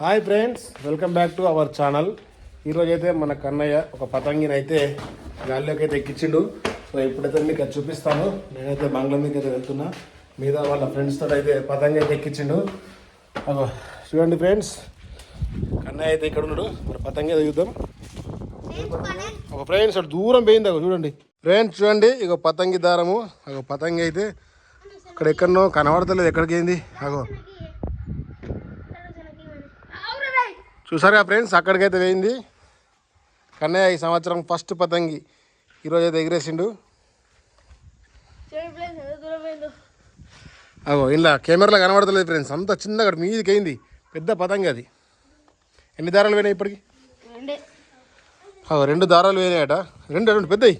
Hi friends welcome back to our channel ఈరోజైతే అయితే మన కన్నయ్య ఒక పతంగిని అయితే గాలిలోకి అయితే ఎక్కించిండు. సో ఇప్పుడైతే మీకు అది చూపిస్తాను. నేనైతే బంగ్లా మీకు అయితే వెళ్తున్నా. మీద వాళ్ళ ఫ్రెండ్స్ అయితే పతంగి అయితే ఎక్కించిండు. అగో చూడండి ఫ్రెండ్స్ కన్నయ్య అయితే ఇక్కడ ఉన్నాడు. మరి పతంగి అయితే చూద్దాం. ఒక ఫ్రెండ్స్ అటు దూరం పోయింది. అక్కడ చూడండి. ఫ్రెండ్స్ చూడండి. ఇక పతంగి దారము. అగో పతంగి అయితే ఇక్కడ ఎక్కడనో కనబడతలేదు. ఎక్కడికి ఏంది అగో. చూసారుగా ఫ్రెండ్స్? అక్కడికైతే వేయింది కన్నయ్య ఈ సంవత్సరం ఫస్ట్ పతంగి. ఈరోజు అయితే ఎగిరేసిండు. అగో ఇలా కెమెరాలో కనబడతలేదు ఫ్రెండ్స్. అంత చిన్నగా అక్కడ మీదికి అయింది. పెద్ద పతంగి అది. ఎన్ని దారాలు పోయినాయి ఇప్పటికి? అగో రెండు దారాలు పోయినాయట. రెండు రెండు పెద్దవి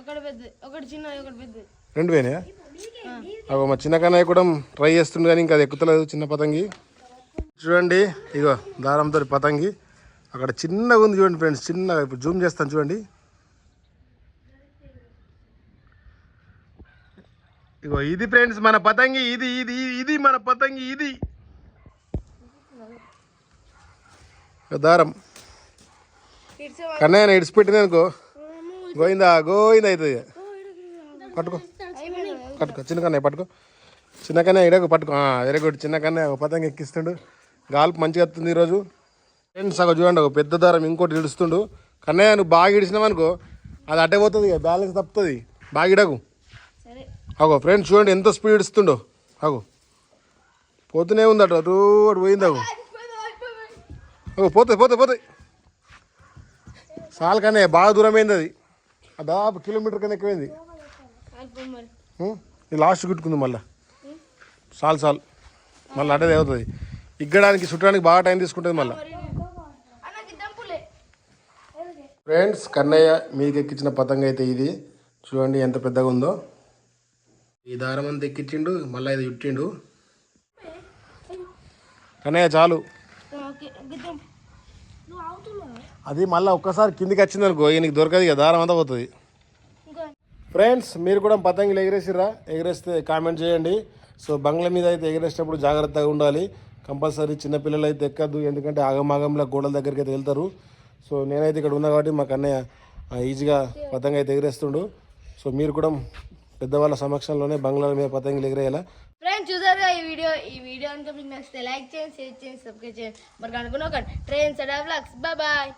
ఒకటి పెద్ద ఒకటి చిన్న ఒకటి పెద్ద. రెండు పోయినాయా? అగో మా చిన్న కన్నయ్య కూడా ట్రై చేస్తుండు కానీ ఇంకా అది ఎక్కుతలేదు చిన్న పతంగి. చూడండి ఇగో దారంతో పతంగి. అక్కడ చిన్నగా ఉంది చూడండి ఫ్రెండ్స్ చిన్నగా. ఇప్పుడు జూమ్ చేస్తాను చూడండి. ఇగో ఇది ఫ్రెండ్స్ మన పతంగి ఇది ఇది ఇది మన పతంగి ఇది. దారం. కన్నయ్య ఇడిచిపెట్టింది అనుకో. గోయిందా గోయిందా అవుతుంది పట్టుకో. పట్టుకో. చిన్న కన్నయ్య పట్టుకో. చిన్న కన్నయ్య ఇడకు పట్టుకో. వెరీ గుడ్ చిన్న కన్నయ్య ఒక పతంగి ఎక్కిస్తుండు. గాల్పు మంచిగా వస్తుంది ఈరోజు. ఫ్రెండ్స్ అక్కడ చూడండి ఒక పెద్ద దారం ఇంకోటి ఇడుస్తుండు కన్నయ్య నువ్వు బాగా ఇడిచినావు అనుకో అది అట్టే పోతుంది బ్యాలెన్స్ తప్పుతుంది. బాగా ఇడకు. అగో ఫ్రెండ్స్ చూడండి ఎంత స్పీడ్ ఇస్తుండో. అగో. పోతూనే ఉంది అటు అటు అటు పోయింది అగో. అగో పోతుంది పోతుంది పోతుంది చాలు కన్నయ్య బాగా దూరం అయింది అది. దాదాపు కిలోమీటర్ కన్నా ఎక్కువైంది. లాస్ట్ కుట్టుకుంది మళ్ళీ. చాలు చాలు. మళ్ళీ అడ్డది అవుతుంది ఇగ్గడానికి చుట్టడానికి బాగా టైం తీసుకుంటుంది మళ్ళీ. ఫ్రెండ్స్ కన్నయ్య మీకు ఎక్కించిన పతంగ అయితే ఇది. చూడండి ఎంత పెద్దగా ఉందో. ఈ దారం అంతా ఎక్కించిండు మళ్ళీ ఇది చుట్టిండు. కన్నయ్య చాలు. అది మళ్ళీ ఒక్కసారి కిందికి వచ్చింది అనుకో ఈయనకి దొరకదు ఇక దారం అంతా పోతుంది. ఫ్రెండ్స్ మీరు కూడా పతంగులు ఎగిరేసిర్రా? ఎగిరేస్తే కామెంట్ చేయండి. సో బంగ్లా మీద అయితే ఎగిరేసేటప్పుడు జాగ్రత్తగా ఉండాలి. కంపల్సరీ చిన్నపిల్లలు అయితే ఎక్కద్దు ఎందుకంటే ఆగమాగంలో గోడల దగ్గరికి అయితే వెళ్తారు. సో నేనైతే ఇక్కడ ఉన్నా కాబట్టి మాకు అన్నయ్య ఈజీగా పతంగ అయితే ఎగిరేస్తుండు. సో మీరు కూడా పెద్దవాళ్ళ సమక్షంలోనే బంగ్లాల మీద పతంగులు ఎగిరేయాలా? ఫ్రెండ్స్ చూసారుగా ఈ వీడియో? ఈ వీడియో కనుక మీకు నచ్చితే లైక్ చేయండి షేర్ చేయండి సబ్స్క్రైబ్ చేయండి. మరి కనుక్కున్న ఒక ట్రైన్ సడా బ్లాగ్స్ బాయ్